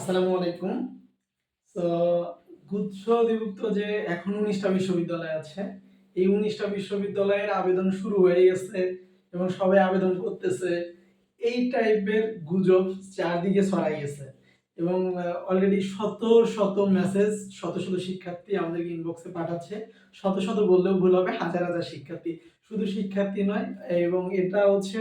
আসসালামু আলাইকুম। গুচ্ছ অধিভুক্ত যে এখন উনিশটা বিশ্ববিদ্যালয় আছে, এই উনিশটা বিশ্ববিদ্যালয়ের আবেদন শুরু হয়ে গেছে এবং সবাই আবেদন করতেছে। এই টাইপের গুজব চারদিকে ছড়াই গেছে এবং অলরেডি শত শত মেসেজ শত শত শিক্ষার্থী আমাদেরকে ইনবক্সে পাঠাচ্ছে। শত শত বললেও ভুল হবে, হাজার হাজার শিক্ষার্থী। শুধু শিক্ষার্থী নয়, এবং এটা হচ্ছে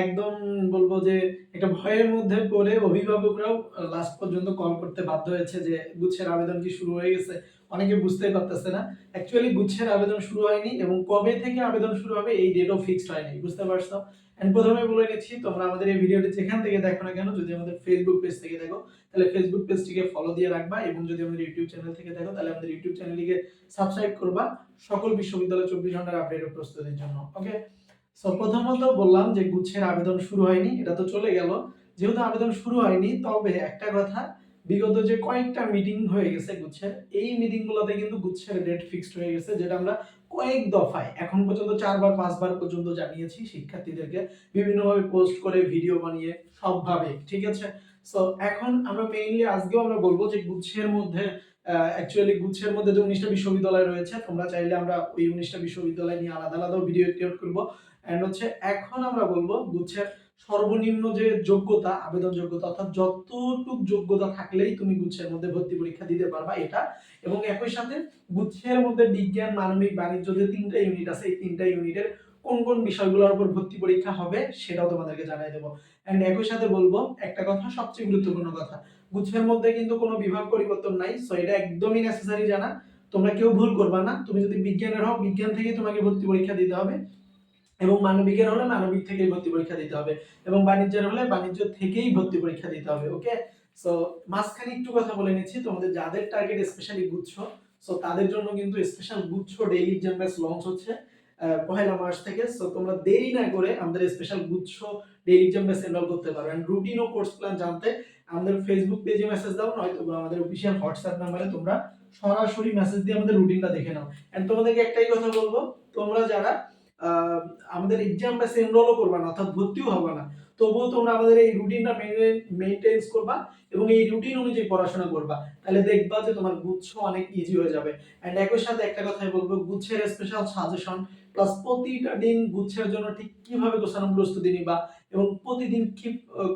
একদম বলব যে একটা ভয়ের মধ্যে পড়ে অভিভাবকরাও লাস্ট পর্যন্ত কল করতে বাধ্য হয়েছে যে গুচ্ছের আবেদন কি শুরু হয়ে গেছে? অনেকে বুঝতেই পারতেছে না। অ্যাকচুয়ালি গুচ্ছের আবেদন শুরু হয়নি এবং কবে থেকে আবেদন শুরু হবে এই ডেটও ফিক্সড হয়নি, বুঝতে পারছ? এন্ড প্রথমে বলে নিচ্ছি, তোমরা আমাদের এই ভিডিওটি যেখান থেকে দেখো না কেন, যদি আমাদের ফেসবুক পেজ থেকে দেখো, তাহলে ফেসবুক পেজটিকে ফলো দিয়ে রাখবা এবং যদি আমাদের ইউটিউব চ্যানেল থেকে দেখো, তাহলে আমাদের ইউটিউব চ্যানেলটিকে সাবস্ক্রাইব করবা সকল বিশ্ববিদ্যালয় চব্বিশ ঘণ্টার আপডেট প্রস্তুতির জন্য ওকে সো প্রথমত বললাম যে গুচ্ছের আবেদন শুরু হয়নি, এটা তো চলে গেল। যেহেতু আবেদন শুরু হয়নি, তবে একটা কথা, বিগত যে কয়েকটা মিটিং হয়ে গেছে গুচ্ছের, এই মিটিংগুলোতে কিন্তু গুচ্ছের ডেট ফিক্সড হয়ে গেছে, যেটা আমরা কয়েক দফায়, এখন পর্যন্ত চারবার, পাঁচবার পর্যন্ত জানিয়েছি শিক্ষার্থীদেরকে, বিভিন্নভাবে পোস্ট করে ভিডিও বানিয়ে, সবভাবে, ঠিক আছে? সো এখন আমরা মেইনলি আজকেও আমরা বলব যে গুচ্ছের মধ্যে অ্যাকচুয়ালি গুচ্ছের মধ্যে যে উনিশটা বিশ্ববিদ্যালয় রয়েছে, তোমরা চাইলে আমরা ওই উনিশটা বিশ্ববিদ্যালয় নিয়ে আলাদা আলাদাও ভিডিও ক্রিয়েট করব। অ্যান্ড হচ্ছে এখন আমরা বলব গুচ্ছের সর্বনিম্ন যে যোগ্যতা, আবেদন যোগ্যতা, অর্থাৎ যতটুক যোগ্যতা থাকলেই তুমি গুচ্ছের মধ্যে ভর্তি পরীক্ষা দিতে পারবা এটা। এবং একই সাথে গুচ্ছের মধ্যে বিজ্ঞান, মানবিক, বাণিজ্য যে তিনটা ইউনিট আছে, এই তিনটা ইউনিটের কোন কোন বিষয়গুলোর উপর ভর্তি পরীক্ষা হবে সেটাও তোমাদেরকে জানাই দেবো। অ্যান্ড একই সাথে বলব, একটা কথা সবচেয়ে গুরুত্বপূর্ণ কথা, গুচ্ছের মধ্যে কিন্তু কোনো বিভাগ পরিবর্তন নাই সো এটা একদমই নেসেসারি জানা। তোমরা কেউ ভুল করবা না, তুমি যদি বিজ্ঞানের হও, বিজ্ঞান থেকে তোমাকে ভর্তি পরীক্ষা দিতে হবে এবং মানবিকের হলে মানবিক থেকেই ভর্তি পরীক্ষা দিতে হবে এবং বাণিজ্যের হলে বাণিজ্য থেকেই ভর্তি পরীক্ষা দিতে হবে ওকে সো মাঝখানে একটু কথা বলে নিচ্ছি, তোমাদের যাদের টার্গেট স্পেশালি গুচ্ছ সো তাদের জন্য কিন্তু স্পেশাল গুচ্ছ ডেইলি এক্সাম ব্যাচ লঞ্চ হচ্ছে। পহেলা মার্চ থেকে। সো তোমরা দেরি না করে আমাদের স্পেশাল গুচ্ছ ডেইলি এক্সাম ব্যাচ এনরোল করতে পারো। এন্ড রুটিন ও কোর্স প্ল্যান জানতে আমাদের ফেসবুক পেজে মেসেজ দাও, নয়তো আমাদের অফিসিয়াল হোয়াটসঅ্যাপ নাম্বারে তোমরা সরাসরি মেসেজ দিয়ে আমাদের রুটিনটা দেখে নাও। এন্ড তোমাদেরকে একটাই কথা বলব, তোমরা যারা আমাদের এক্সাম ব্যাচে এনরোলও করবা না, অর্থাৎ ভর্তিও হবে না, তবুও তোমরা আমাদের এই রুটিনটা মেনটেন্স করবা এবং এই রুটিন অনুযায়ী পড়াশোনা করবা। তাহলে দেখবা যে তোমার গুচ্ছ অনেক ইজি হয়ে যাবে। অ্যান্ড একই সাথে একটা কথাই বলব, গুচ্ছের স্পেশাল সাজেশন প্লাস প্রতিটা দিন গুচ্ছের জন্য ঠিক কীভাবে গোছানো প্রস্তুতি নিবা এবং প্রতিদিন কি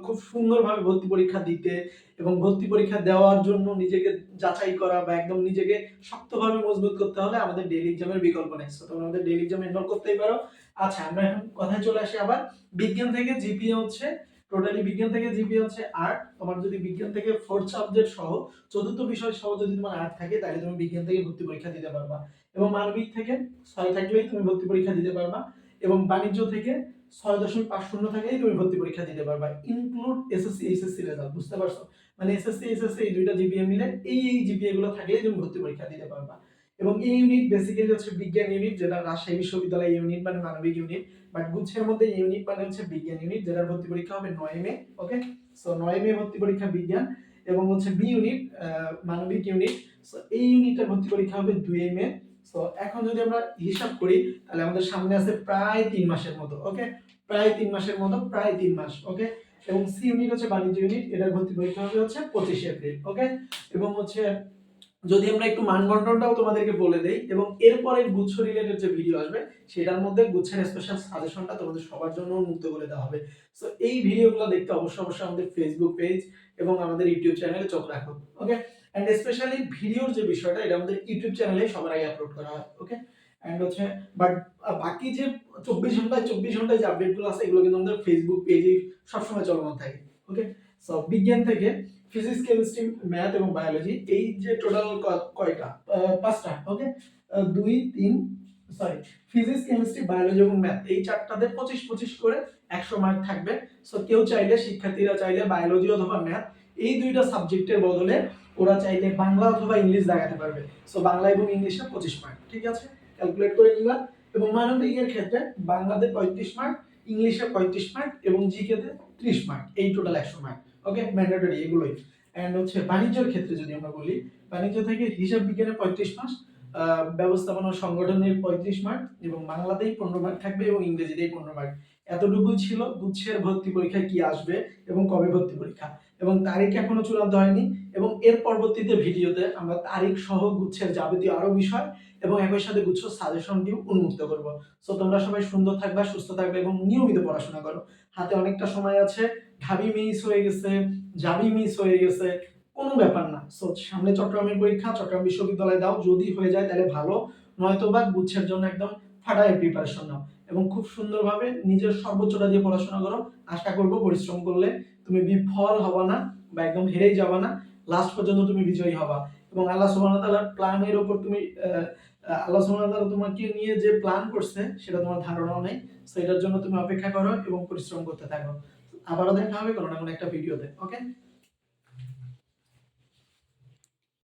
খুব সুন্দরভাবে ভর্তি পরীক্ষা দিতে এবং ভর্তি পরীক্ষা দেওয়ার জন্য নিজেকে যাচাই করা বা একদম নিজেকে শক্তভাবে মজবুত করতে হলে আমাদের ডেইলি এক্সামের বিকল্প নেই। তো তোমরা আমাদের ডেইলি এক্সাম এনরোল করতেই পারো। আচ্ছা আমরা এখন কথায় চলে আসি আবার। বিজ্ঞান থেকে জিপিএ হচ্ছে টোটালি বিজ্ঞান থেকে জিপিএ হচ্ছে আর্ট তোমার যদি বিজ্ঞান থেকে ফোর্থ সাবজেক্ট সহ, চতুর্থ বিষয় সহ যদি তোমার আর্ট থাকে, তাহলে তুমি বিজ্ঞান থেকে ভর্তি পরীক্ষা দিতে পারবা। এবং মানবিক থেকে ছয় থাকলেই তুমি ভর্তি পরীক্ষা দিতে পারবা এবং বাণিজ্য থেকে ছয় দশমিক পাঁচ শূন্য থাকলেই তুমি ভর্তি পরীক্ষা দিতে পারবা। ইনক্লুড এসএসসি এইচএসসি রেজাল্ট বুঝতে পারছ? মানে এসএসসি এইচএসসি এই দুইটা জিপিএ মিলে এই এই জিপিএ গুলো থাকলেই তুমি ভর্তি পরীক্ষা দিতে পারবা। এবং এই ইউনিট বেসিক্যালি হচ্ছে বিজ্ঞান ইউনিট যেটা রাজশাহী বিশ্ববিদ্যালয় ইউনিট মানে মানবিক ইউনিট বাট গুচ্ছের মধ্যে ইউনিট মানে হচ্ছে বিজ্ঞান ইউনিট যেটার ভর্তি পরীক্ষা হবে নয় মে ওকে সো নয় মে ভর্তি পরীক্ষা বিজ্ঞান এবং হচ্ছে বি ইউনিট মানবিক ইউনিট সো এই ইউনিটের ভর্তি পরীক্ষা হবে দুই মে। সো এখন যদি আমরা হিসাব করি, তাহলে আমাদের সামনে আছে প্রায় তিন মাসের মতো ওকে প্রায় তিন মাসের মতো, প্রায় তিন মাস ওকে এবং সি ইউনিট হচ্ছে বাণিজ্য ইউনিট এটার ভর্তি পরীক্ষা হবে হচ্ছে পঁচিশে এপ্রিল ওকে এবং হচ্ছে, যদি আমরা একটু মানবন্টনটাও তোমাদেরকে বলে দেই, এবং এরপরে গুচ্ছ রিলেটেড যে ভিডিও আসবে, সেটার মধ্যে গুচ্ছের স্পেশাল সাজেশনটা তোমাদের সবার জন্য উন্মুক্ত করে দেওয়া হবে। সো এই ভিডিওগুলো দেখতে অবশ্যই অবশ্যই আমাদের ফেসবুক পেজ এবং আমাদের ইউটিউব চ্যানেলে চোখ রাখো ওকে অ্যান্ড স্পেশালি ভিডিওর যে বিষয়টা, এটা আমাদের ইউটিউব চ্যানেলে সবার আগে আপলোড করা হয় ওকে অ্যান্ড হচ্ছে বাট বাকি যে চব্বিশ ঘন্টায় চব্বিশ ঘন্টায় যে আপডেটগুলো আছে, এগুলো কিন্তু আমাদের ফেসবুক পেজে সবসময় চলমান থাকে ওকে সো বিজ্ঞান থেকে ফিজিক্স কেমিস্ট্রি ম্যাথ এবং বায়োলজি এই যে টোটাল কয়টা? পাঁচটা ওকে দুই, তিন সরি ফিজিক্স কেমিস্ট্রি বায়োলজি এবং ম্যাথ এই চারটাতে পঁচিশ পঁচিশ করে একশো মার্ক থাকবে। সো কেউ চাইলে, শিক্ষার্থীরা চাইলে বায়োলজি অথবা ম্যাথ এই দুইটা সাবজেক্টের বদলে ওরা চাইলে বাংলা অথবা ইংলিশ দেখাতে পারবে। সো বাংলা এবং ইংলিশে পঁচিশ মার্ক ঠিক আছে? ক্যালকুলেট করে নিলাম। এবং মানবিকের ক্ষেত্রে বাংলাতে পঁয়ত্রিশ মার্ক ইংলিশে পঁয়ত্রিশ মার্ক এবং জিকেতে ত্রিশ মার্ক এই টোটাল একশো মার্ক ওকে ম্যান্ডেটরি এগুলোই। অ্যান্ড হচ্ছে বাণিজ্যের ক্ষেত্রে যদি আমরা বলি, বাণিজ্য থেকে হিসাব বিজ্ঞানে পঁয়ত্রিশ মাস ব্যবস্থাপনা সংগঠনের পঁয়ত্রিশ মার্ক এবং বাংলাতেই পনেরো মার্ক থাকবে এবং ইংরেজিতেই পনেরো মার্ক এতটুকুই ছিল গুচ্ছের ভর্তি পরীক্ষায় কি আসবে এবং কবে ভর্তি পরীক্ষা। এবং তারিখ এখনও চূড়ান্ত হয়নি এবং এর পরবর্তীতে ভিডিওতে আমরা তারিখ সহ গুচ্ছের যাবতীয় আরও বিষয় এবং একই সাথে গুচ্ছ সাজেশন দিয়ে উন্মুক্ত করব। সো তোমরা সবাই সুন্দর থাকবা, সুস্থ থাকবে এবং নিয়মিত পড়াশোনা করো। হাতে অনেকটা সময় আছে, ঢাবি মিস হয়ে গেছে, জাবি মিস হয়ে গেছে, কোনো ব্যাপার না। সো সামনে চট্টগ্রামের পরীক্ষা, চট্টগ্রাম বিশ্ববিদ্যালয়ে দাও, যদি হয়ে যায় তাহলে ভালো নয়তো বা গুচ্ছের জন্য একদম ফাটায় প্রিপারেশন নাও। এবং খুব সুন্দরভাবে নিজের সর্বোচ্চটা দিয়ে পড়াশোনা করো। আশা করব পরিশ্রম করলে তুমি বিফল হবা না বা একদম হেরেই যাবা না। লাস্ট পর্যন্ত তুমি বিজয়ী হবা। এবং আল্লাহ সুবহানাহু তাআলার প্ল্যানের উপর তুমি আল্লাহ সুবহানাহু তাআলা তোমাকে নিয়ে যে প্ল্যান করছে, সেটা তোমার ধারণাও নেই। সো এটার জন্য তুমি অপেক্ষা করো এবং পরিশ্রম করতে থাকো। আবারও দেখা হবে কোনো না কোনো একটা ভিডিওতে ওকে